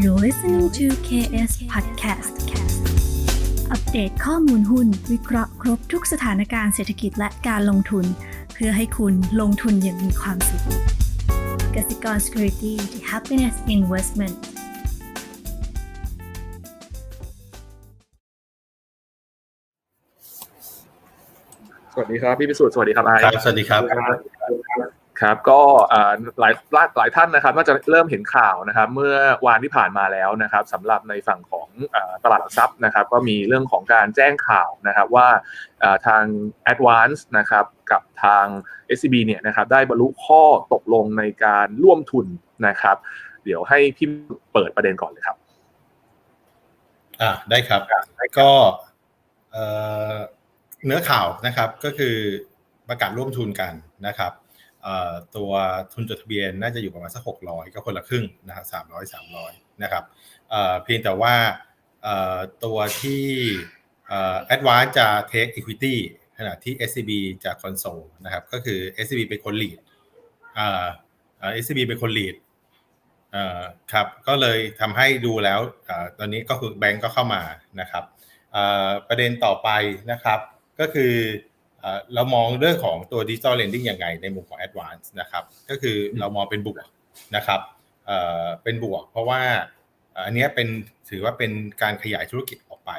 You're listening to KS Podcast อัปเดตข้อมูลหุ้น วิเคราะห์ครบทุกสถานการณ์เศรษฐกิจและการลงทุน เพื่อให้คุณลงทุนอย่างมีความสุขกสิกร Security the Happiness Investment สวัสดีครับ พี่พิสุทธิ์สวัสดีครับไอซ์ครับ สวัสดีครับ ครับก็อ่าหลายหลายหลายท่านนะครับน่าจะเริ่มเห็นข่าวนะครับ เมื่อวานที่ผ่านมาแล้วนะครับสำหรับในฝั่งของอ่าตลาดหลักทรัพย์นะครับ ก็มีเรื่องของการแจ้งข่าวนะครับว่าอ่าทาง Advance นะครับกับทาง SCB เนี่ยนะครับได้บรรลุข้อตกลงในการร่วมทุนนะครับ เดี๋ยวให้พี่เปิดประเด็นก่อนเลยครับอ่าได้ครับก็เอ่อเนื้อข่าวนะครับก็คือประกาศร่วมทุนกันนะครับเอ่อ ตัวทุนจดทะเบียนน่าจะอยู่ประมาณสักหกร้อยก็คนละครึ่งนะครับสามร้อยสามร้อยนะครับเพียงแต่ว่าตัวที่เอ่อ Advance จะ take equity ขณะที่ SCB จะ console นะครับก็คือ SCB เป็นคน lead อ่าเอ่อ SCB เป็นคน lead เอ่อครับก็เลยทำให้ดูแล้วอตอนนี้ก็คือแบงก์ก็เข้ามานะครับประเด็นต่อไปนะครับก็คือ เอ่อเรามองเรื่องของตัว Digital Lending ยังไงในมุมของ Advance นะครับก็คือเรามองเป็นบวกนะครับเอ่อเป็นบวก เพราะว่าอันเนี้ยเป็นถือว่าเป็นการขยายธุรกิจออกไป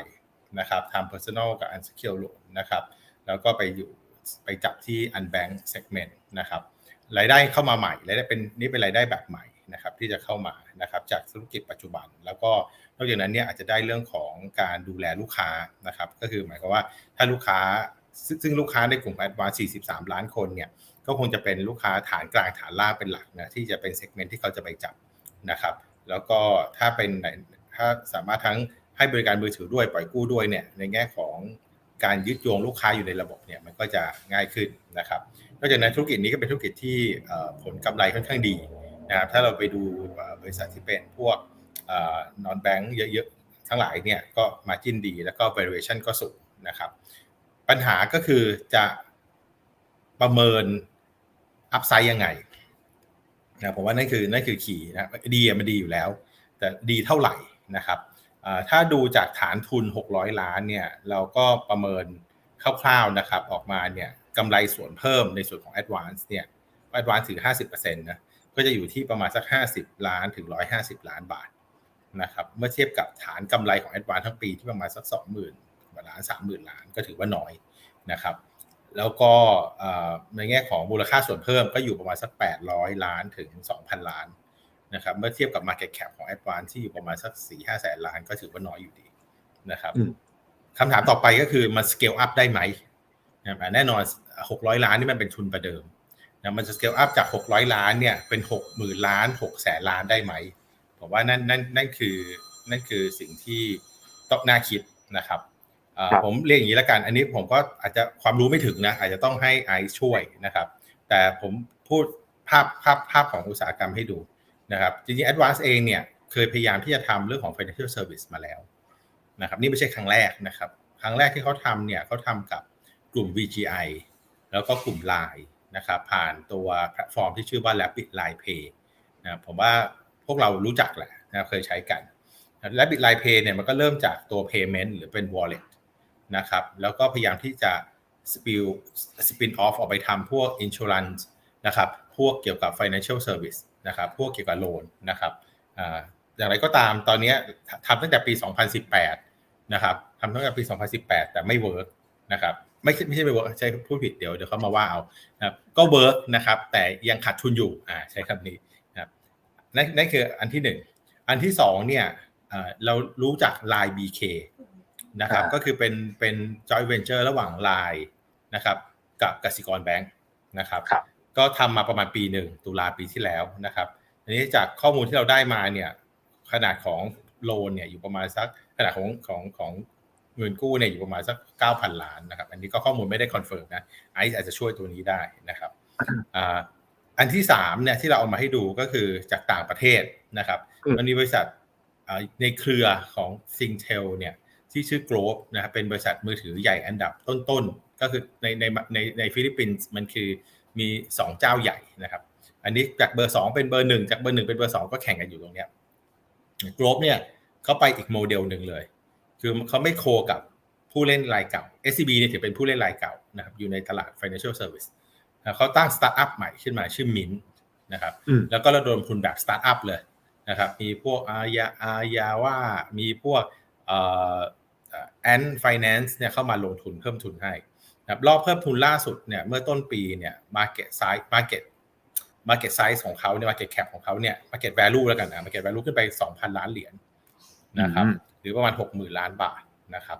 นะครับทำ personal กับ unsecured loan นะครับแล้วก็ไปอยู่ไปจับที่ unbanked segment นะครับรายได้เข้ามาใหม่รายได้เป็นนี่เป็นรายได้แบบใหม่นะครับที่จะเข้ามานะครับจากธุรกิจปัจจุบัน แล้วก็นอกจากนั้นเนี่ยอาจจะได้เรื่องของการดูแลลูกค้านะครับก็คือหมายความว่าถ้าลูกค้า ซึ่งลูกค้าในกลุ่ม a d v a n c e 43 ล้านคนเนี่ยก็คงจะเป็นลูกค้าฐานกลางฐานล่างเป็นหลักนะที่จะเป็นเซกเมนต์ที่เขาจะไปจับนะครับแล้วก็ถ้าเป็นถ้าสามารถทั้งให้บริการมือถือด้วยปล่อยกู้ด้วยเนี่ยในแง่ของการยึดโยงลูกค้าอยู่ในระบบเนี่ยมันก็จะง่ายขึ้นนะครับนอกจากนั้นธุรกิจนี้ก็เป็นธุรกิจที่ผลกำไรค่อนข้างดีนะครับถ้าเราไปดูบริษัทที่เป็นพวกนอนแบงก์เยอะๆทั้งหลายเนี่ยก็มาจิ้นดี แล้วก็ valuation ก็สูงนะครับ ปัญหาก็คือจะประเมินอัพไซด์ยังไงนะผมว่านั่นคือนั่นคือขีย์นะดีมันดีอยู่แล้ว แต่ดีเท่าไหร่นะครับถ้าดูจากฐานทุน 600 ล้านเนี่ยเราก็ประเมินคร่าวๆนะครับออกมาเนี่ยกำไรส่วนเพิ่มในส่วนของ Advance เนี่ย Advance ถือ 50%นะก็จะอยู่ที่ประมาณสัก 50 ล้านถึง 150 ล้านบาทนะครับเมื่อเทียบกับฐานกำไรของ a d v a n c e ทั้งปีที่ประมาณสัก 20,000 กว่าล้าน30,000ล้านก็ถือว่าน้อยนะครับ แล้วก็ในแง่ของมูลค่าส่วนเพิ่มก็อยู่ประมาณสัก 800 ล้านถึง 2,000 ล้านนะครับเมื่อเทียบกับ Market Cap ของ a d v a n c e ที่อยู่ประมาณสัก 4-5แสนล้านก็ถือว่าน้อยอยู่ดีนะครับคำถามต่อไปก็คือมัน scale up ได้ไหมแน่นอน 600 ล้านนี่มันเป็นทุนประเดิมนะมันจะสเกลอัพจาก 600 ล้านเนี่ยเป็น 60,000 ล้าน6แสนล้านได้ไหมผมว่านั่นนั่นนั่นคือนั่นคือสิ่งที่ต้องน่าคิดนะครับ ผมเรียกอย่างนี้แล้วกัน อันนี้ผมก็อาจจะความรู้ไม่ถึงนะ อาจจะต้องให้ไอช่วยนะครับ แต่ผมพูดภาพภาพภาพของอุตสาหกรรมให้ดูนะครับ จริงๆ Advance เองเนี่ยเคยพยายามที่จะทำเรื่องของ financial service มาแล้วนะครับ นี่ไม่ใช่ครั้งแรกนะครับ ครั้งแรกที่เขาทำเนี่ยเขาทำกับกลุ่ม VGI แล้วก็กลุ่ม Line นะครับ ผ่านตัวแพลตฟอร์มที่ชื่อว่า Rapid Line Pay นะผมว่าพวกเรารู้จักแหละนะเคยใช้กัน Rapid Line Pay เนี่ยมันก็เริ่มจากตัว payment หรือเป็น wallet นะครับ แล้วก็พยายามที่จะ spill spin off ออกไปทำพวก insurance นะครับ พวกเกี่ยวกับ financial service นะครับ พวกเกี่ยวกับโลนนะครับอย่างไรก็ตามตอนนี้ทำตั้งแต่ปี 2018 นะครับทำตั้งแต่ปี 2018 แต่ไม่เวิร์กนะครับไม่ใช่ไม่ใช่ไม่เวิร์กใช้พูดผิดเดี๋ยวเดี๋ยวเขามาว่าเอานะครับก็เวิร์กนะครับ แต่ยังขาดทุนอยู่อ่าใช้คำนี้นะครับนั่นนั่นคืออันที่หนึ่งอันที่สองเนี่ยเรารู้จัก Line BK นะครับก็คือเป็นเป็น joint venture ระหว่าง Line นะครับกับกสิกรแบงค์นะครับก็ทำมาประมาณปีหนึ่งตุลาปีที่แล้วนะครับอันนี้จากข้อมูลที่เราได้มาเนี่ยขนาดของโลนเนี่ยอยู่ประมาณสักขนาดของของของเงินกู้เนี่ยอยู่ประมาณสัก9,000ล้านนะครับ อันนี้ก็ข้อมูลไม่ได้คอนเฟิร์มนะไอซ์อาจจะช่วยตัวนี้ได้นะครับอันที่3เนี่ยที่เราเอามาให้ดูก็คือจากต่างประเทศนะครับมันมีบริษัทในเครือของ s i n g t e l เนี่ย ที่ชื่อ Globe นะครับเป็นบริษัทมือถือใหญ่อันดับต้นๆ ก็คือในในในในฟิลิปปินส์มันคือมี 2 เจ้าใหญ่นะครับ อันนี้จากเบอร์ 2 เป็นเบอร์ 1 จากเบอร์ 1 เป็นเบอร์ 2 ก็แข่งกันอยู่ตรงเนี้ยโกลบเนี่ยเขาไปอีกโมเดลหนึ่งเลย คือเขาไม่โคกับผู้เล่นรายเก่า SCB เนี่ยถือเป็นผู้เล่นรายเก่านะครับอยู่ในตลาด financial service นะเขาตั้งสตาร์ทอัพใหม่ขึ้นมาชื่อมินนะครับอืมแล้วก็ระดมทุนแบบสตาร์ทอัพเลยนะครับมีพวกอายาอายาว่ามีพวกเอ่อ แอนไฟแนนซ์เนี่ยเข้ามาลงทุนเพิ่มทุนให้นะครับรอบเพิ่มทุนล่าสุดเนี่ยเมื่อต้นปีเนี่ย market size market market size ของเขาเนี่ย market cap ของเขาเนี่ย market value แล้วกันนะ market value ขึ้นไป 2,000 ล้านเหรียญนะครับอืมหรือประมาณ 60,000 ล้านบาทนะครับ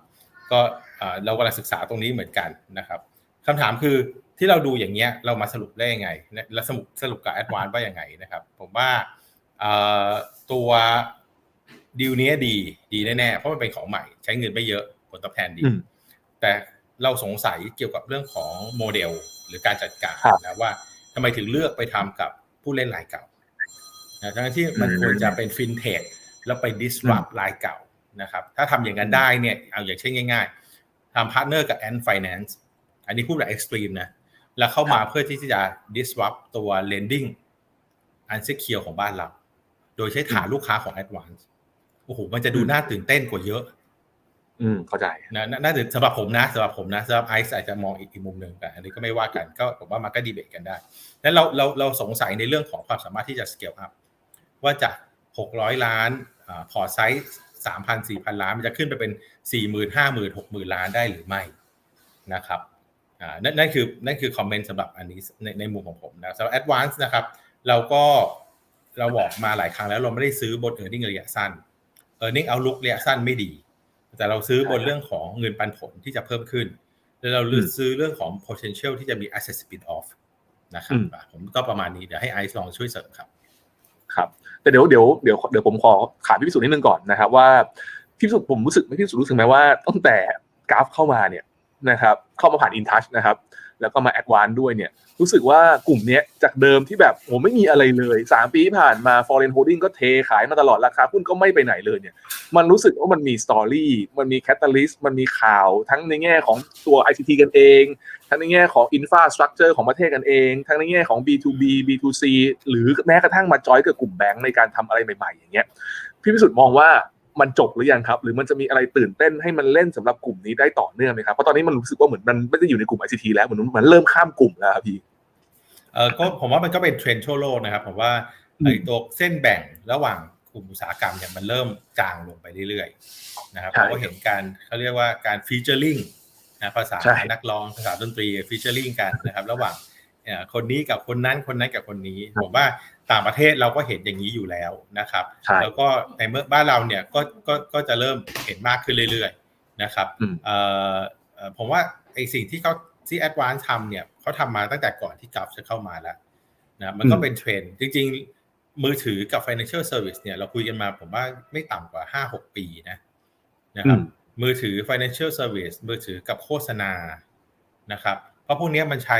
ก็เอ่อเรากำลังศึกษาตรงนี้เหมือนกันนะครับคำถามคือที่เราดูอย่างเงี้ยเรามาสรุปได้ยังไง และและสรุปสรุปกับแอดวานว่ายังไงนะครับ ผมว่าเอ่อตัว ดีลนี้ดีดีแน่ๆเพราะมันเป็นของใหม่ ใช้เงินไม่เยอะผลตอบแทนดีอืมแต่เราสงสัยเกี่ยวกับเรื่องของโมเดลหรือการจัดการครับนะว่าทำไมถึงเลือกไปทำกับผู้เล่นรายเก่านะทั้งที่มันอืมควรจะเป็นฟินเทคแล้วไป disrupt รายเก่านะครับ ถ้าทำอย่างนั้นได้เนี่ยเอาอย่างเช่นง่ายๆทำพาร์ทเนอร์กับ Ant Finance อันนี้พูดแบบ extreme นะแล้วเข้ามาเพื่อที่จะ disrupt ตัว lending unsecure ของบ้านเรา โดยใช้ฐานลูกค้าของ Advance โอ้โหมันจะดูน่าตื่นเต้นกว่าเยอะ อืมเข้าใจนะน่าน่าตื่นสำหรับผมนะสำหรับผมนะสำหรับไอซ์อาจจะมองอีกอีกมุมหนึ่งแต่อันนี้ก็ไม่ว่ากันก็ผมว่ามันก็ดีเบตกันได้ แล้วเราเราเราสงสัยในเรื่องของความสามารถที่จะ scale up ว่าจาก600ล้านอาพอไซส์3,000 4,000ล้านมันจะขึ้นไปเป็น40,000 50,000 60,000ล้านได้หรือไม่นะครับอ่านั่นนั่นคือนั่นคือคอมเมนต์สำหรับอันนี้ในในมุมของผมนะสำหรับ Advance นะครับ เราก็เราบอกมาหลายครั้งแล้วเราไม่ได้ซื้อบน e a r n i n g ระยะสั้น e a r n i n g outlook ระยะสั้นไม่ดี แต่เราซื้อบนเรื่องของเงินปันผลที่จะเพิ่มขึ้น แล้วเราอืมซื้อเรื่องของ potential ที่จะมี asset spin off นะครับอืมอะผมก็ประมาณนี้เดี๋ยวให้ไอซ์ลองช่วยเสริมครับ ครับ แต่เดี๋ยวเดี๋ยวเดี๋ยวเดี๋ยวผมขอถามพี่พิสุทธิ์นิดนึงก่อนนะครับว่าพี่พิสุทธิ์ผมรู้สึกไม่พี่พิสุทธิ์รู้สึกไหมว่าตั้งแต่กราฟเข้ามาเนี่ยนะครับเข้ามาผ่านอินทัชนะครับ แล้วก็มาแอดวานด้วยเนี่ยรู้สึกว่ากลุ่มเนี้ยจากเดิมที่แบบโอ้ไม่มีอะไรเลยสามปีที่ผ่านมา foreign holding ก็เทขายมาตลอดราคาหุ้นก็ไม่ไปไหนเลยเนี่ยมันรู้สึกว่ามันมีสตอรี่มันมีแคตตาลิสต์มันมีข่าวทั้งในแง่ของตัว ICT กันเอง ทั้งในแง่ของ infrastructure ของประเทศกันเอง ทั้งในแง่ของ B2B B2C หรือแม้กระทั่งมาจอยกับกลุ่มแบงก์ในการทำอะไรใหม่ ๆ อย่างเงี้ยพี่พิสุทธิ์มองว่า มันจบหรือยังครับ หรือมันจะมีอะไรตื่นเต้นให้มันเล่นสำหรับกลุ่มนี้ได้ต่อเนื่องไหมครับเพราะตอนนี้มันรู้สึกว่าเหมือนมันไม่ได้อยู่ในกลุ่ม ICT แล้วเหมือนมันเริ่มข้ามกลุ่มแล้วครับพี่เออก็ผมว่ามันก็เป็นเทรนด์ทั่วโลกนะครับผมว่าอืมไอ้ตัวเส้นแบ่งระหว่างกลุ่มอุตสาหกรรมเนี่ยมันเริ่มจางลงไปเรื่อยๆนะครับใช่เราก็เห็นการเขาเรียกว่าการฟีเจอริงนะภาษาใช่นักร้องภาษาดนตรีฟีเจอริงกันนะครับ ระหว่างเอ่อคนนี้กับคนนั้นคนนั้นกับคนนี้ผมว่า ต่างประเทศเราก็เห็นอย่างนี้อยู่แล้วนะครับใช่แล้วก็ในเมื่อบ้านเราเนี่ยก็ก็ก็จะเริ่มเห็นมากขึ้นเรื่อยๆนะครับอืมเอ่อเอ่อผมว่าไอสิ่งที่เขาที่ Advance ทำเนี่ยเขาทำมาตั้งแต่ก่อนที่กราฟจะเข้ามาแล้วนะมันก็อืมเป็นเทรนด์จริง ๆ มือถือกับ financial service เนี่ยเราคุยกันมาผมว่าไม่ต่ำกว่า 5-6 ปีนะนะครับอืมมือถือ financial service มือถือกับโฆษณานะครับ เพราะพวกเนี้ยมันใช้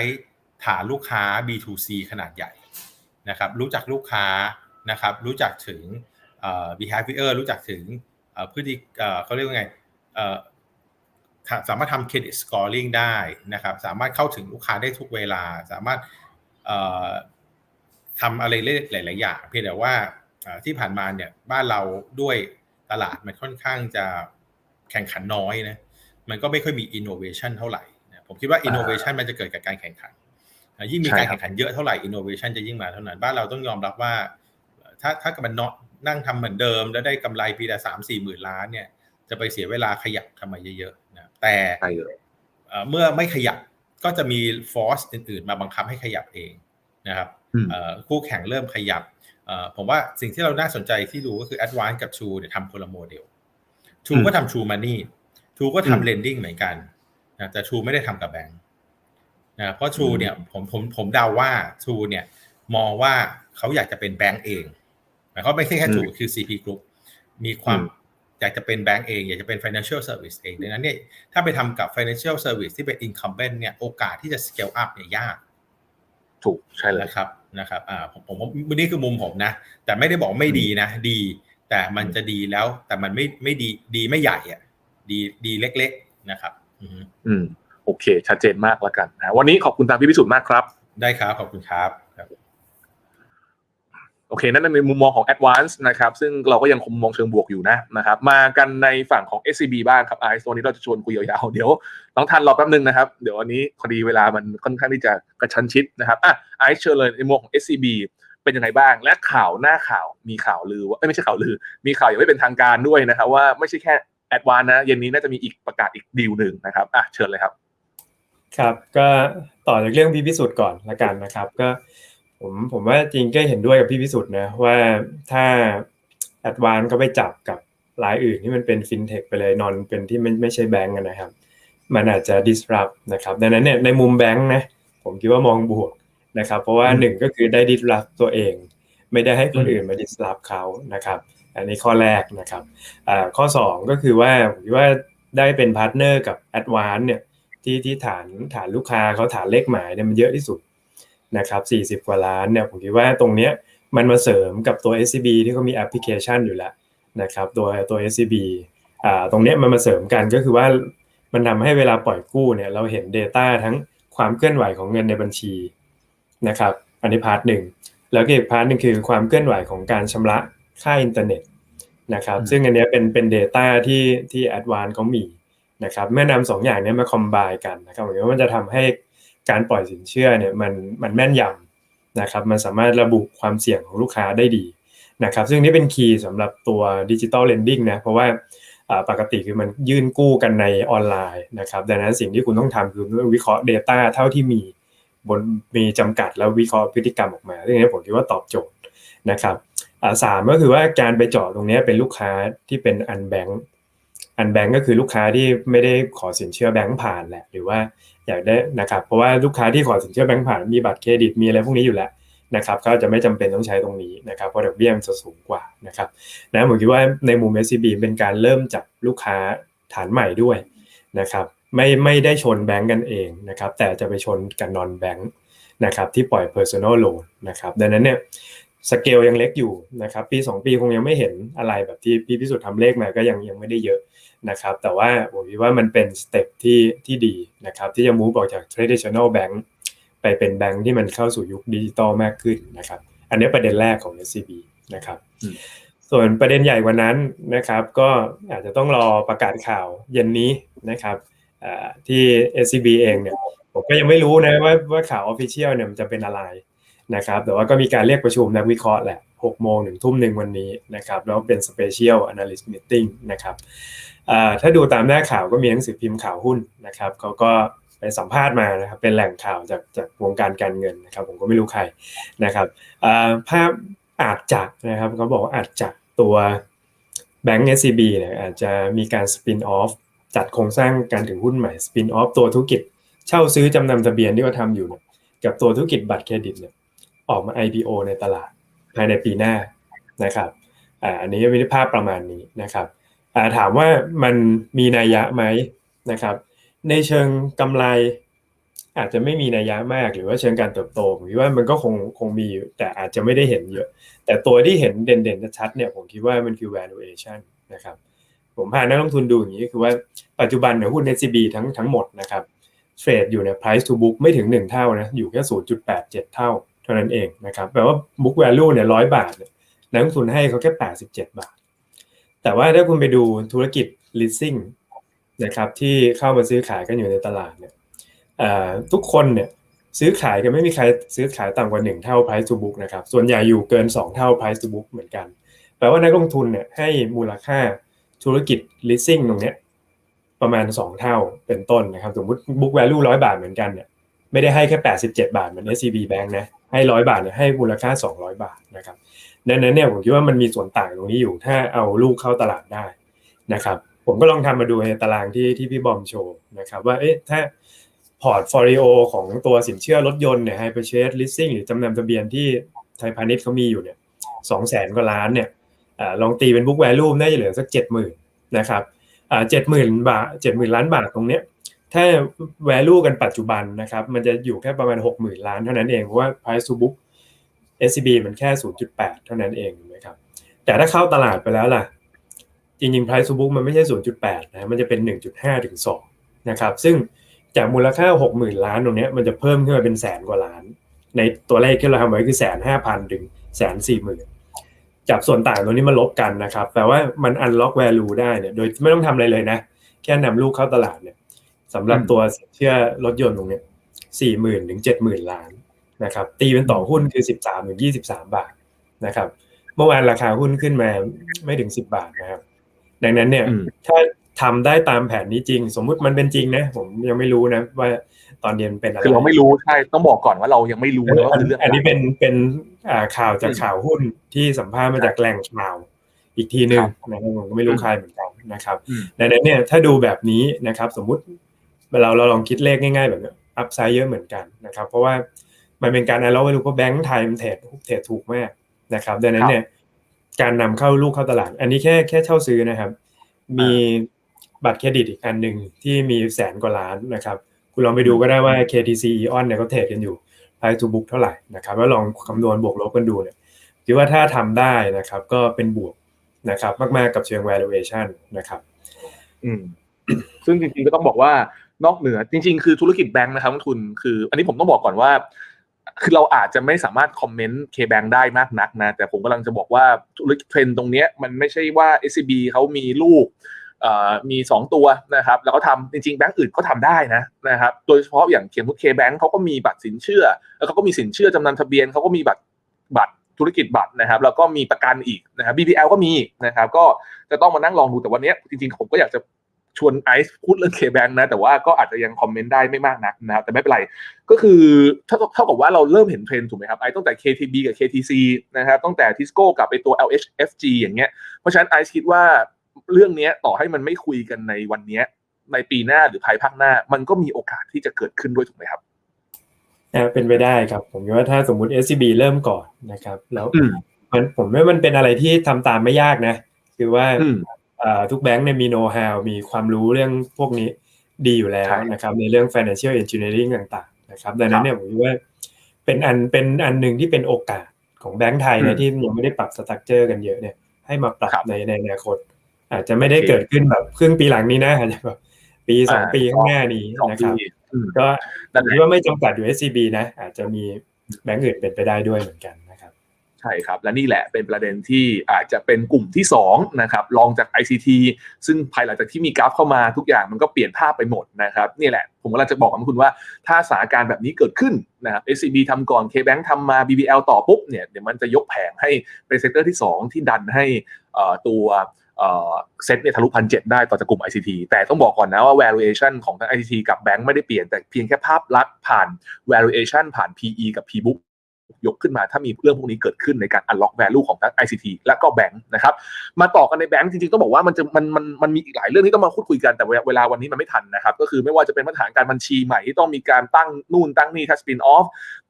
ฐานลูกค้า B2C ขนาดใหญ่ นะครับรู้จักลูกค้านะครับรู้จักถึง behavior รู้จักถึงเอ่อพฤติเอ่เขาเรียกว่าไงสามารถทำเครดิตสกอร์ลิงได้นะครับสามารถเข้าถึงลูกค้าได้ทุกเวลา สามารถทำอะไรหลาย ๆ อย่าง เพียงแต่ว่าที่ผ่านมาเนี่ยบ้านเราด้วยตลาดมันค่อนข้างจะแข่งขันน้อยนะมันก็ไม่ค่อยมีอินโนเวชันเท่าไหร่นะผมคิดว่าอินโนเวชันมันจะเกิดจากการแข่งขัน ยิ่งมีใช่การครับแข่งขันเยอะเท่าไหร่อินโนเวชันจะยิ่งมาเท่านั้น บ้านเราต้องยอมรับว่า ถ้าถ้ากับมันเนาะนั่งทำเหมือนเดิม แล้วได้กำไรปีละสามสี่หมื่นล้านเนี่ย จะไปเสียเวลาขยับทำไมเยอะๆนะแต่ใช่เลยเอ่อเมื่อไม่ขยับก็จะมีฟอร์สอื่นๆ มาบังคับให้ขยับเองนะครับอืมเอ่อคู่แข่งเริ่มขยับเอ่อผมว่าสิ่งที่เราน่าสนใจที่ดูก็คือ Advance กับ True เนี่ยทำคนละโมเดล True ก็ทำ True Money True ก็อืมทำ Lending เหมือนกันนะแต่ True ไม่ได้ทำกับแบงก์ นะเพราะ True เนี่ยผมผมผมเดาว่า True เนี่ยมองว่าเขาอยากจะเป็นแบงก์เองหมายความว่าไม่ใช่แค่ True คือ CP Group มีความอืมอยากจะเป็นแบงก์เองอยากจะเป็น financial service เองดังนั้นเนี่ยถ้าไปทำกับ financial service ที่เป็น incumbent เนี่ยโอกาสที่จะ scale up เนี่ยยากถูกใช่เลยนะครับนะครับอ่าผมผมผมนี่คือมุมผมนะ แต่ไม่ได้บอกไม่ดีนะ ดี แต่มันจะดีแล้ว แต่มันไม่ไม่ดีดีไม่ใหญ่อะดีดีเล็ก ๆนะครับ อือฮึอืม โอเค ชัดเจนมากแล้วกันนะวันนี้ขอบคุณทางพี่พิสุทธิ์มากครับ ได้ครับ ขอบคุณครับครับโอโอเค นั่นในมุมมองของ Advance นะครับ ซึ่งเราก็ยังคงมองเชิงบวกอยู่นะนะครับ มากันในฝั่งของ SCB บ้างครับไอซ์ตัวนี้เราจะชวนคุยยาวๆ เดี๋ยวต้องทันรอแป๊บนึงนะครับ เดี๋ยวอันนี้พอดีเวลามันค่อนข้างที่จะกระชั้นชิดนะครับอะไอซ์เชิญเลยในมุมของ SCB เป็นยังไงบ้าง และข่าวหน้าข่าวมีข่าวลือว่าไม่ใช่ข่าวลือ มีข่าวยังไม่เป็นทางการด้วยนะครับว่าไม่ใช่แค่ Advance นะ เย็นนี้น่าจะมีอีกประกาศอีกดีลหนึ่งนะครับอะเชิญเลยครับ ครับก็ต่อจากเรื่องพี่พิสุทธิ์ก่อนละกันนะครับ ก็ผมผมว่าจริงก็เห็นด้วยกับพี่พิสุทธิ์นะว่าถ้าแอดวานก็ไปจับกับรายอื่นที่มันเป็นฟินเทคไปเลยนอนเป็นที่ไม่ไม่ใช่แบงก์นะครับ มันอาจจะ disrupt นะครับดังนั้นเนี่ยในมุมแบงก์นะผมคิดว่ามองบวกนะครับ เพราะว่าหนึ่งก็คือได้ disrupt ตัวเอง ไม่ได้ให้คนอื่นมา disrupt เขานะครับ อันนี้ข้อแรกนะครับอ่าข้อ 2 ก็คือว่าผมคิดว่าได้เป็นพาร์ทเนอร์กับ a d v a n c e เนี่ย ที่ที่ฐานฐานลูกค้าเขาฐานเลขหมายเนี่ยมันเยอะที่สุดนะครับ 40 กว่าล้านเนี่ยผมคิดว่าตรงเนี้ยมันมาเสริมกับตัว SCB ที่เขามีแอปพลิเคชันอยู่แล้วนะครับตัวตัว SCB อ่าตรงเนี้ยมันมาเสริมกันก็คือว่ามันทำให้เวลาปล่อยกู้เนี่ยเราเห็น Data ทั้งความเคลื่อนไหวของเงินในบัญชีนะครับอันนี้พาร์ทหนึ่งแล้วก็อีกพาร์ทหนึ่งคือความเคลื่อนไหวของการชำระค่าอินเทอร์เน็ตนะครับซึ่งอันเนี้ยเป็นเป็น Data ที่ที่ Advance เขามี นะครับเมื่อนำสองอย่างนี้มาคอมไบกันนะครับผมว่ามันจะทำให้การปล่อยสินเชื่อเนี่ยมันมันแม่นยำนะครับมันสามารถระบุความเสี่ยงของลูกค้าได้ดีนะครับซึ่งนี่เป็นคีย์สำหรับตัวดิจิตอลเลนดิ้งนะเพราะว่าปกติคือมันยื่นกู้กันในออนไลน์นะครับดังนั้นสิ่งที่คุณต้องทำคือวิเคราะห์ Data เท่าที่มีบนมีจำกัดแล้ววิเคราะห์พฤติกรรมออกมาซึ่งนี้ผมคิดว่าตอบโจทย์นะครับสามก็คือว่าการไปเจาะตรงนี้เป็นลูกค้าที่เป็นอันแบงก์ อันแบงก์ก็คือลูกค้าที่ไม่ได้ขอสินเชื่อแบงก์ผ่านแหละ หรือว่าอยากได้นะครับ เพราะว่าลูกค้าที่ขอสินเชื่อแบงก์ผ่านมีบัตรเครดิตมีอะไรพวกนี้อยู่แล้วนะครับก็จะไม่จำเป็นต้องใช้ตรงนี้นะครับเพราะดอกเบี้ยมันจะสูงกว่านะครับนะผมคิดว่าในมุม SCB เป็นการเริ่มจับลูกค้าฐานใหม่ด้วยนะครับไม่ไม่ได้ชนแบงก์กันเองนะครับแต่จะไปชนกันนอนแบงก์นะครับที่ปล่อย personal loan นะครับดังนั้นเนี่ย สเกลยังเล็กอยู่นะครับปี 2 ปีคงยังไม่เห็นอะไรแบบที่พี่พิสุทธิ์ทำเลขมาก็ยังยังไม่ได้เยอะนะครับ แต่ว่าผมคิดว่ามันเป็นสเต็ปที่ที่ดีนะครับที่จะมูฟออกจาก traditional bank ไปเป็นแบงค์ที่มันเข้าสู่ยุคดิจิตอลมากขึ้นนะครับ อันนี้ประเด็นแรกของ SCB นะครับ ส่วนประเด็นใหญ่กว่านั้นนะครับ ก็อาจจะต้องรอประกาศข่าวเย็นนี้นะครับที่ SCB เองเนี่ยผมก็ยังไม่รู้นะว่าว่าข่าวออฟฟิเชียลเนี่ยมันจะเป็นอะไร นะครับแต่ว่าก็มีการเรียกประชุมนักวิเคราะห์แหละ6โมงถึงทุ่มหนึ่งวันนี้นะครับแล้วเป็น Special Analyst Meeting นะครับถ้าดูตามหน้าข่าวก็มีหนังสือพิมพ์ข่าวหุ้นนะครับเขาก็ไปสัมภาษณ์มานะครับเป็นแหล่งข่าวจากจากวงการการเงินนะครับผมก็ไม่รู้ใครนะครับภาพอาจจะนะครับเขาบอกว่าอาจจะตัวแบงก์ SCB เนี่ยอาจจะมีการสปินออฟจัดโครงสร้างการถือหุ้นใหม่สปินออฟตัวธุรกิจ เช่าซื้อจำนำทะเบียนที่เขาทำอยู่ กับตัวธุรกิจบัตรเครดิตเนี่ย ออกมา IPO ในตลาดภายในปีหน้านะครับอันนี้วิภาพประมาณนี้นะครับถามว่ามันมีนัยยะไหมนะครับ ในเชิงกำไรอาจจะไม่มีนัยยะมากหรือว่าเชิงการเติบโตผมคิดว่ามันก็คงคงมีอยู่แต่อาจจะไม่ได้เห็นเยอะ แต่ตัวที่เห็นเด่นๆชัดเนี่ยผมคิดว่ามันคือ valuation นะครับผมพานักลงทุนดูอย่างนี้คือว่าปัจจุบันเนี่ยหุ้น SCB ทั้งทั้งหมดนะครับเทรดอยู่ใน price to book ไม่ถึง 1 เท่านะอยู่แค่ 0.87 เท่า เท่านั้นเองนะครับแปลว่า book value เนี่ยร้อยบาทเนี่ยนักลงทุนให้เขาแค่ 87 บาท แต่ว่าถ้าคุณไปดูธุรกิจ leasing นะครับที่เข้ามาซื้อขายกันอยู่ในตลาดเนี่ยทุกคนเนี่ยซื้อขายกันไม่มีใครซื้อขายต่ำกว่า 1 เท่า price to book นะครับส่วนใหญ่อยู่เกิน 2 เท่า price to book เหมือนกัน แปลว่านักลงทุนเนี่ยให้มูลค่าธุรกิจ leasing ตรงเนี้ยประมาณ 2 เท่าเป็นต้นนะครับ สมมติ book value ร้อยบาทเหมือนกันเนี่ย ไม่ได้ให้แค่ 87 บาทเหมือน SCB Bank นะให้ร้อยบาทเนี่ยให้มูลค่า 200 บาทนะครับดังนั้นเนี่ยผมคิดว่ามันมีส่วนต่างตรงนี้อยู่ ถ้าเอาลูกเข้าตลาดได้นะครับผมก็ลองทำมาดูในตารางที่ที่พี่บอมโชว์นะครับว่าเอ๊ะถ้าพอร์ตฟอริโอของตัวสินเชื่อรถยนต์เนี่ยไฮเปอร์เชสลิสซิ่งหรือจำนำทะเบียนที่ไทยพาณิชย์เขามีอยู่เนี่ยสองแสนกว่าล้านเนี่ยลองตีเป็นบุ๊กแวลูน่าจะเหลือสักเจ็ดหมื่นนะครับเจ็ดหมื่นบาทเจ็ดหมื่นล้านบาทตรงเนี้ย ถ้า value กันปัจจุบันนะครับ มันจะอยู่แค่ประมาณ 60,000 ล้านเท่านั้นเอง เพราะว่า price to book SCB มันแค่ 0.8 เท่านั้นเองนะครับ แต่ถ้าเข้าตลาดไปแล้วล่ะ จริงๆ price to book มันไม่ใช่ 0.8 นะ มันจะเป็น 1.5 ถึง 2 นะครับ ซึ่งจากมูลค่า 60,000 ล้านตรงนี้มันจะเพิ่มขึ้นมาเป็นแสนกว่าล้าน ในตัวเลขที่เราทำไว้คือแสนห้าพันถึงแสนสี่หมื่นจับส่วนต่างตรงนี้มาลบกันนะครับ แปลว่ามัน unlock value ได้เนี่ย โดยไม่ต้องทำอะไรเลยนะ แค่นำลูกเข้าตลาดเนี่ย สำหรับอืมตัวสินเชื่อรถยนต์ตรงเนี้ยสี่หมื่นถึงเจ็ดหมื่นล้านนะครับตีเป็นต่อหุ้นคือสิบสามถึงยี่สิบสามบาทนะครับเมื่อวานราคาหุ้นขึ้นมาไม่ถึงสิบบาทนะครับ ดังนั้นเนี่ยอืมถ้าทำได้ตามแผนนี้จริง สมมุติมันเป็นจริงนะ ผมยังไม่รู้นะ ว่าตอนเย็นเป็นอะไรคือเราไม่รู้ใช่ต้องบอกก่อนว่าเรายังไม่รู้เออนะว่าอันคือเรื่องอันนี้อะไรเป็นเป็นอ่าข่าวจากข่าวหุ้นที่สัมภาษณ์มาจากแหล่งข่าวอีกทีหนึ่งครับนะครับผมก็ไม่รู้ใครเหมือนกันนะครับอืมดังนั้นเนี่ยถ้าดูแบบนี้นะครับ สมมุติ เราเราลองคิดเลขง่ายๆ แบบนี้อัพไซด์เยอะเหมือนกันนะครับเพราะว่ามันเป็นการอะไรเราไม่รู้เพราะแบงก์ไทยมันเทรดเทรดถูกมากนะครับดังนั้นเนี่ยการนำเข้าลูกเข้าตลาด อันนี้แค่แค่เช่าซื้อนะครับ มีบัตรเครดิตอีกอันหนึ่งที่มีแสนกว่าล้านนะครับ คุณลองไปดูก็ได้ว่า KTC Eon เนี่ยเขาเทรดกันอยู่ price to book เท่าไหร่นะครับแล้วลองคำนวณบวกลบกันดูเนี่ยคิดว่าถ้าทำได้นะครับ ก็เป็นบวกนะครับ มากๆกับเชิง valuation นะครับ อืมซึ่งจริงๆก็ต้องบอกว่า นอกเหนือจริง ๆ คือธุรกิจแบงค์นะครับทุนคือ อันนี้ผมต้องบอกก่อนว่า คือเราอาจจะไม่สามารถคอมเมนต์ K-Bank ได้มากนักนะ แต่ผมกำลังจะบอกว่าธุรกิจเทรนตรงนี้มันไม่ใช่ว่า SCB เขามีลูกมีสองตัวนะครับ แล้วก็ทำจริงๆ แบงก์อื่นก็ทำได้นะนะครับ โดยเฉพาะอย่างเขียนพุทเคแบงก์เขาก็มีบัตรสินเชื่อ แล้วเขาก็มีสินเชื่อจำนำทะเบียนเขาก็มีบัตรบัตรธุรกิจบัตรนะครับ แล้วก็มีประกันอีกนะครับ BBL ก็มีนะครับ ก็จะต้องมานั่งลองดูแต่วันนี้จริงๆ ผมก็อยากจะ ชวนไอซ์พูดเรื่อง K-Bank นะ แต่ว่าก็อาจจะยังคอมเมนต์ได้ไม่มากนักนะครับแต่ไม่เป็นไร ก็คือเท่าเท่ากับว่าเราเริ่มเห็นเทรนด์ถูกไหมครับไอซ์ตั้งแต่ KTB กับ KTC นะครับตั้งแต่ Tisco กับไปตัว LHFG อย่างเงี้ยเพราะฉะนั้นไอซ์คิดว่าเรื่องเนี้ยต่อให้มันไม่คุยกันในวันเนี้ยในปีหน้าหรือภายภาคหน้า มันก็มีโอกาสที่จะเกิดขึ้นด้วยถูกไหมครับอ่าเป็นไปได้ครับ ผมคิดว่าถ้าสมมุติ SCB เริ่มก่อนนะครับ แล้วอืมมันผมว่ามันเป็นอะไรที่ทำตามไม่ยากนะ คือว่าอืมอ่า ทุกแบงก์เนี่ยมีโน้ตฮาวมีความรู้เรื่องพวกนี้ดีอยู่แล้วใช่นะครับในเรื่อง financial engineering ต่างๆนะครับดังนั้นเนี่ยผมคิดว่าเป็นอันเป็นอันหนึ่งที่เป็นโอกาสของแบงก์ไทยอืนะมที่ยังไม่ได้ปรับสตรัคเจอร์กันเยอะเนี่ยให้มาปรับครับในในอนาคต อาจจะไม่ได้โอเคเกิดขึ้นแบบครึ่งปีหลังนี้นะอาจจะแบบปีสองอ่าปีข้างหน้านี้สองนะปีครับอืมก็นั่นผแหมละคิดว่าไม่จำกัดอยู่ SCB นะ อาจจะมีแบงก์อื่นเป็นไปได้ด้วยเหมือนกันนะครับ ใช่ครับ และนี่แหละเป็นประเด็นที่อาจจะเป็นกลุ่มที่2นะครับรองจาก ICT ซึ่งภายหลังจากที่มีกราฟเข้ามาทุกอย่างมันก็เปลี่ยนภาพไปหมดนะครับนี่แหละผมกำลังจะบอกกับคุณว่าถ้าสถานการณ์แบบนี้เกิดขึ้นนะครับ SCB ทำก่อน KBank ทำมา BBL ต่อปุ๊บเนี่ยเดี๋ยวมันจะยกแผงให้เป็นเซกเตอร์ที่ 2 ที่ดันให้ตัวเซ็ตเนี่ยทะลุพันเจ็ดได้ต่อจากกลุ่ม ICT แต่ต้องบอกก่อนนะว่า valuation ของทั้ง ICT กับแบงก์ไม่ได้เปลี่ยนแต่เพียงแค่ภาพลักษณ์ผ่าน valuation ผ่าน PE กับ P book ยกขึ้นมาถ้ามีเรื่องพวกนี้เกิดขึ้นในการ unlock value ของทั้ง ICT และก็แบงค์นะครับมาต่อกันในแบงค์จริงๆ ต้องบอกว่ามันจะมันมันมันมีอีกหลายเรื่องที่ต้องมาพูดคุยกันแต่เวลาวันนี้มันไม่ทันนะครับก็คือไม่ว่าจะเป็นมาตรฐานการบัญชีใหม่ที่ต้องมีการตั้งนู่นตั้งนี่ถ้า spin off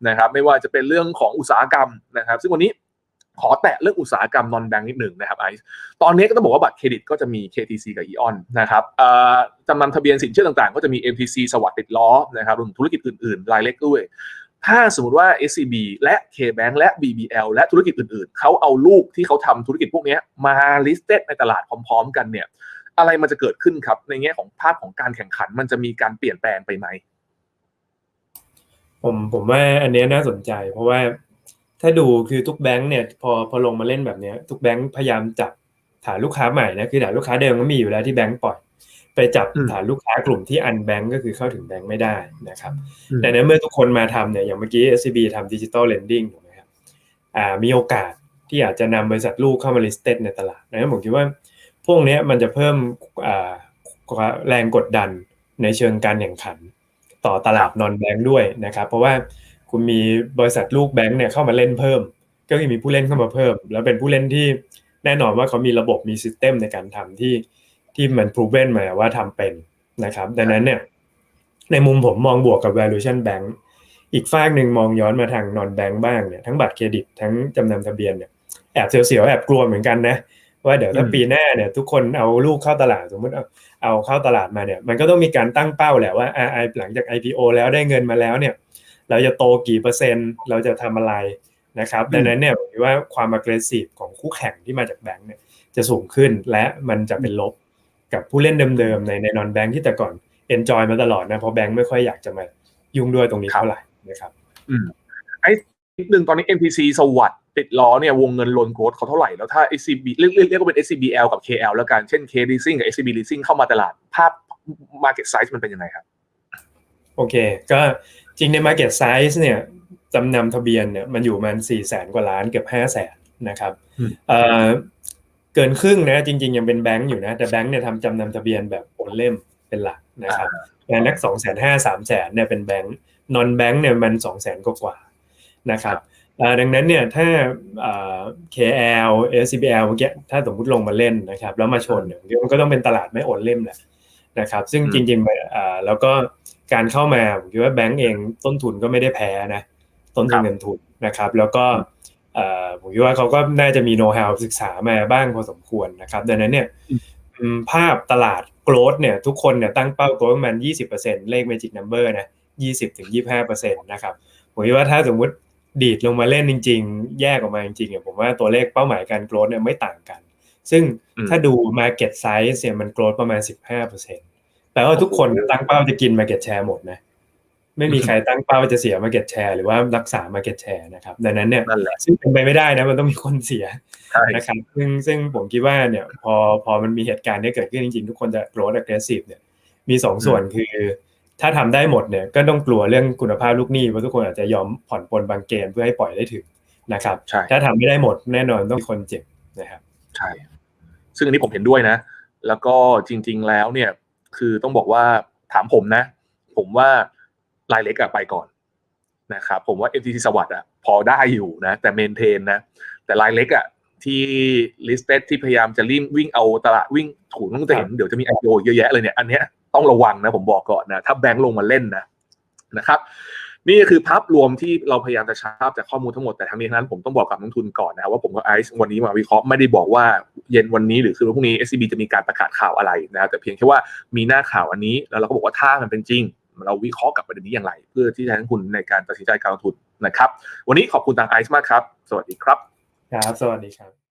นะครับไม่ว่าจะเป็นเรื่องของอุตสาหกรรมนะครับ ซึ่งวันนี้ขอแตะเรื่องอุตสาหกรรมนอนแบงค์นิดหนึ่งนะครับไอซ์ตอนนี้ก็ต้องบอกว่าบัตรเครดิตก็จะมี KTC กับ EON นะครับเอ่อจำนำทะเบียนสินเชื่อต่างๆ ก็จะมี MTC สวัสดิ์ติดล้อนะครับรวมธุรกิจอื่นๆรายเล็กด้วย ถ้าสมมติว่า SCB และ KBank และ BBL และธุรกิจอื่นๆ เขาเอาลูกที่เขาทำธุรกิจพวกนี้มา listed ในตลาดพร้อมๆ กันเนี่ย อะไรมันจะเกิดขึ้นครับ ในแง่ของภาพของการแข่งขันมันจะมีการเปลี่ยนแปลงไปไหม ผมผมว่าอันนี้น่าสนใจ เพราะว่าถ้าดูคือทุกแบงก์เนี่ยพอพอลงมาเล่นแบบนี้ทุกแบงก์พยายามจับฐานลูกค้าใหม่นะคือฐานลูกค้าเดิมก็มีอยู่แล้วที่แบงก์ปล่อย ไปจับอืมฐานลูกค้ากลุ่มที่อันแบงก์ก็คือเข้าถึงแบงก์ไม่ได้นะครับอืมดังนั้นเมื่อทุกคนมาทำเนี่ยอย่างเมื่อกี้ SCB ทำดิจิ t a ลเลนดิ้งถูกไหมครับอ่ามีโอกาสที่อาจจะนำบริษัทลูกเข้ามา listed ในตลาดนะผมคิดว่าพวกเนี้ยมันจะเพิ่มอ่าแรงกดดันในเชิงการแข่งขัน ต่อตลาดนอนแบงค์ด้วยนะครับเพราะว่าคุณมีบริษัทลูกแบงค์เนี่ยเข้ามาเล่นเพิ่ม ก็คือมีผู้เล่นเข้ามาเพิ่ม แล้วเป็นผู้เล่นที่แน่นอนว่าเขามีระบบมีซิสเต็มในการทำที่ ที่มัน proven มาว่าทำเป็นนะครับ ดังนั้นเนี่ยในมุมผมมองบวกกับ valuation bank อีกฝากหนึ่งมองย้อนมาทางนอนแบงค์บ้างเนี่ยทั้งบัตรเครดิตทั้งจำนำทะเบียนเนี่ยแอบเสียวๆแอบกลัวเหมือนกันนะว่าเดี๋ยวถ้าอืมปีหน้าเนี่ยทุกคนเอาลูกเข้าตลาดสมมติเอาเอาเข้าตลาดมาเนี่ย มันก็ต้องมีการตั้งเป้าแหละว่าอ่าอ่าหลังจาก IPO แล้วได้เงินมาแล้วเนี่ย เราจะโตกี่เปอร์เซ็นต์ เราจะทำอะไรนะครับอืมดังนั้นเนี่ยผมคิดว่าความ aggressive ของคู่แข่งที่มาจากแบงก์เนี่ยจะสูงขึ้นและมันจะเป็นลบ กับผู้เล่นเดิมๆในในนอนแบงก์ที่แต่ก่อน enjoy มาตลอดนะเพราะแบงก์ไม่ค่อยอยากจะมายุ่งด้วยตรงนี้เท่าไหร่นะครับอืมไอ้นิดนึงตอนนี้ MTC สวัสด์ติดล้อเนี่ยวงเงินโลนโกรดเขาเท่าไหร่ แล้วถ้า SCB เรียกเรียกเรียกว่าเป็น SCBL กับ KL แล้วกัน เช่น K Leasing กับ SCB Leasing เข้ามาตลาด ภาพ market size มันเป็นยังไงครับ โอเค ก็จริงใน Market Size เนี่ยจำนำทะเบียนเนี่ยมันอยู่ประมัน4 0 0แสนกว่าล้านเกือบ5 0 0แสนนะครับอืม เอ่อเกินครึ่งนะ จริง ๆ ยังเป็นแบงก์อยู่นะ แต่แบงก์เนี่ยทำจำนำทะเบียนแบบโอนเล่มเป็นหลักนะครับงานนัก2 5 0 0 0 0 3แสนเนี่ยเป็นแบงก์นอนแบงก์เนี่ยมัน2 0 0แสนกว่าๆนะครับเอ่อดังนั้นเนี่ยถ้าเอ่อ KL SCBL เมื่อกี้ถ้าสมมติลงมาเล่นนะครับ แล้วมาชนเนี่ยมันก็ต้องเป็นตลาดไม่โอนเล่มแหละนะครับ ซึ่งอืมจริงๆเอ่อแล้วก็การเข้ามาผมคิดว่าแบงก์เองต้นทุนก็ไม่ได้แพ้นะต้นทุนเงินทุนนะครับ แล้วก็เอ่อ ผมคิดว่าเขาก็น่าจะมีโน้ตฮาวศึกษามาบ้างพอสมควรนะครับ ดังนั้นเนี่ยอืมภาพตลาดโกลดเนี่ยทุกคนเนี่ยตั้งเป้าโกลดประมาณ 20%เลข Magic Number นะ 20-25%นะครับผมคิดว่าถ้าสมมุติดีดลงมาเล่นจริง ๆ แยกออกมาจริงๆเนี่ยผมว่าตัวเลขเป้าหมายการโกลดเนี่ยไม่ต่างกัน ซึ่งอืมถ้าดู Market Size เนี่ยมันโกลดประมาณ 15%แปลว่าทุกคนตั้งเป้าจะกิน Market Share หมดนะ ไม่มีใครตั้งเป้าจะเสีย Market Share หรือว่ารักษา Market Share นะครับดังนั้นเนี่ยนั่นแหละซึ่งเป็นไปไม่ได้นะมันต้องมีคนเสียใช่นะครับซึ่งซึ่งผมคิดว่าเนี่ยพอพอมันมีเหตุการณ์นี้เกิดขึ้นจริงๆ ทุกคนจะ growth aggressive เนี่ยมีสองส่วนคือ ถ้าทำได้หมดเนี่ยก็ต้องกลัวเรื่องคุณภาพลูกหนี้เพราะทุกคนอาจจะยอมผ่อนปลนบางเกณฑ์เพื่อให้ปล่อยได้ถึงนะครับใช่ถ้าทำไม่ได้หมดแน่นอนต้องมีคนเจ็บนะครับใช่ซึ่งอันนี้ผมเห็นด้วยนะ แล้วก็จริง ๆแล้วเนี่ยคือต้องบอกว่าถามผมนะ ผมว่า รายเล็กอะไปก่อนนะครับผมว่า FTT สวัสด์อะพอได้อยู่นะ แต่เมนเทนนะ แต่รายเล็กอะที่ listed ที่พยายามจะริ่งวิ่งเอาตลาดวิ่งถูกต้องจะเห็นเดี๋ยวจะมี IPO เยอะแยะเลยเนี่ยอันเนี้ยต้องระวังนะผมบอกก่อนนะ ถ้าแบงค์ลงมาเล่นนะนะครับ นี่คือภาพรวมที่เราพยายามจะชาบจากข้อมูลทั้งหมดแต่ทั้งนี้ทั้งนั้นผมต้องบอกกับนักลงทุนก่อนนะครับว่าผมกับไอซ์วันนี้มาวิเคราะห์ไม่ได้บอกว่าเย็นวันนี้หรือคือพรุ่งนี้ SCB จะมีการประกาศข่าวอะไรนะครับแต่เพียงแค่ว่ามีหน้าข่าวอันนี้แล้วเราก็บอกว่าถ้ามันเป็นจริง เราวิเคราะห์กับประเด็นนี้อย่างไร เพื่อที่จะให้คุณในการตัดสินใจการลงทุนนะครับ วันนี้ขอบคุณทางไอซ์มากครับ สวัสดีครับ ครับ สวัสดีครับ